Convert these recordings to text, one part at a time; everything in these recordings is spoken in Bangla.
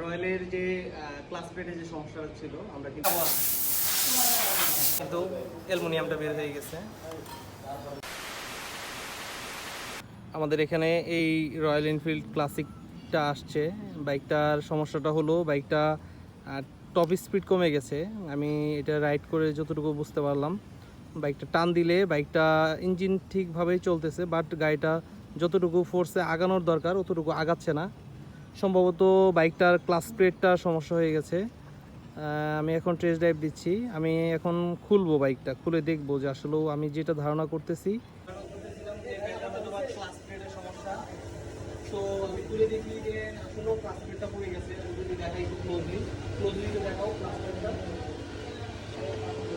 রয়্যালের যে ক্লাস প্লেটে যে ছিল, আমরা কিন্তু কিন্তু অ্যালুমিনিয়ামটা বের হয়ে গেছে। আমাদের এখানে এই রয়্যাল এনফিল্ড ক্লাসিকটা আসছে। বাইকটার সমস্যাটা হলো, বাইকটা টপ স্পিড কমে গেছে। আমি এটা রাইড করে যতটুকু বুঝতে পারলাম, বাইকটা টান দিলে বাইকটা ইঞ্জিন ঠিকভাবেই চলতেছে বাট গাড়িটা যতটুকু ফোর্সে আগানোর দরকার, অতটুকু আগাচ্ছে না। সম্ভবত বাইকটার ক্লাস প্লেটটা সমস্যা হয়ে গেছে। আমি এখন টেস্ট ড্রাইভ দিচ্ছি। আমি এখন খুলবো বাইকটা খুলে দেখব যে আসলেও আমি যেটা ধারণা করতেছি। তো আমি তুলে দেখি যে আসলেও ক্লাস পড়ে গেছে। যদি দেখাই একটু ক্লোজলি ক্লোজলি তো দেখাও ক্লাস প্লেটটা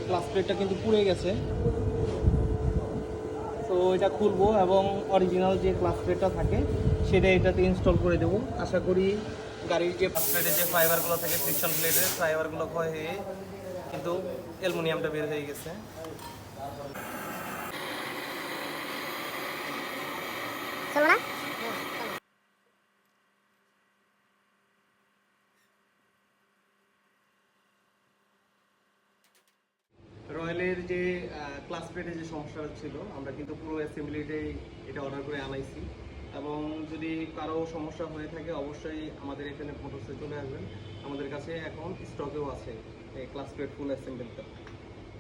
ক্লাস প্লেটটা কিন্তু পুড়ে গেছে। তো এটা খুলবো এবং অরিজিনাল যে ক্লাস প্লেটটা থাকে সেটা এটাতে ইনস্টল করে দেবো। আশা করি গাড়ির যে প্লেটের যে ফাইবারগুলো থাকে ফ্রিকশন প্লেটের ফাইবারগুলো ক্ষয় হয়ে কিন্তু অ্যালুমিনিয়ামটা বের হয়ে গেছে। রয়্যালের যে ক্লাস প্লেটের যে সমস্যাটা ছিল আমরা কিন্তু পুরো অ্যাসেম্বলিটাই এটা অর্ডার করে আনাইছি। এবং যদি কারও সমস্যা হয়ে থাকে, অবশ্যই আমাদের এখানে ফটোসে চলে আসবেন। আমাদের কাছে এখন স্টকেও আছে এই ক্লাস প্লেট ফুল অ্যাসেম্বলিটা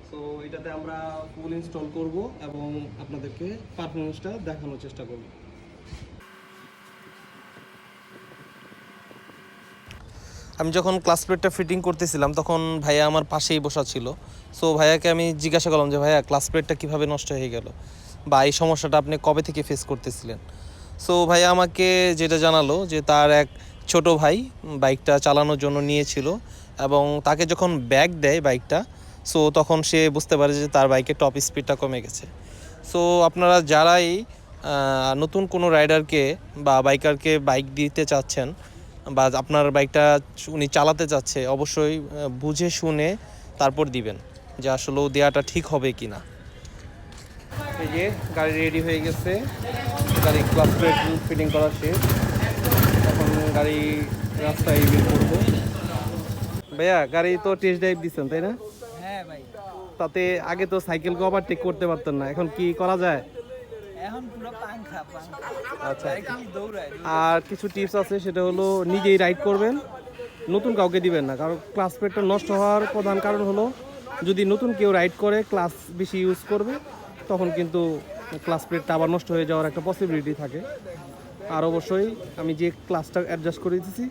সো এটাতে আমরা ফুল ইনস্টল করব এবং আপনাদেরকে পারফরমেন্সটা দেখানোর চেষ্টা করব। আমি যখন ক্লাস প্লেটটা ফিটিং করতেছিলাম, তখন ভাইয়া আমার পাশেই বসা ছিল। সো ভাইয়াকে আমি জিজ্ঞাসা করলাম যে, ভাইয়া ক্লাস প্লেটটা কীভাবে নষ্ট হয়ে গেল? বা এই সমস্যাটা আপনি কবে থেকে ফেস করতেছিলেন? সো ভাইয়া আমাকে যেটা জানালো যে তার এক ছোট ভাই বাইকটা চালানোর জন্য নিয়েছিল এবং তাকে যখন ব্যাগ দেয় বাইকটা সো তখন সে বুঝতে পারে যে তার বাইকের টপ স্পিডটা কমে গেছে। সো আপনারা যারাই নতুন কোনো রাইডারকে বা বাইকারকে বাইক দিতে চাচ্ছেন বা আপনার বাইকটা উনি চালাতে চাচ্ছে, অবশ্যই বুঝে শুনে তারপর দিবেন যে আসলেও দেওয়াটা ঠিক হবে কি না এই যে গাড়ি রেডি হয়ে গেছে। গাড়ি ক্লাস প্লেট ফিটিং করা শেষ। এখন গাড়ি রাস্তায় বের করব। ভাইয়া গাড়ি তো টেস্ট ড্রাইভ দিচ্ছেন তাই না? হ্যাঁ ভাই। তাতে আগে তো সাইকেলকে ওভারটেক করতে পারতেন না এখন কি করা যায়? এখন পুরো পাংখা পাংখা আচ্ছা। আর কিছু টিপস আছে সেটা হলো নিজেই রাইড করবেন। নতুন কাউকে দিবেন না কারণ ক্লাস প্লেটটা নষ্ট হওয়ার প্রধান কারণ হলো যদি নতুন কেউ রাইড করে ক্লাস বেশি ইউজ করবে তখন কিন্তু ক্লাস প্লেটটা আবার নষ্ট হয়ে যাওয়ার একটা পসিবিলিটি থাকে। আর অবশ্যই আমি যে ক্লাসটা অ্যাডজাস্ট করে দিতেছি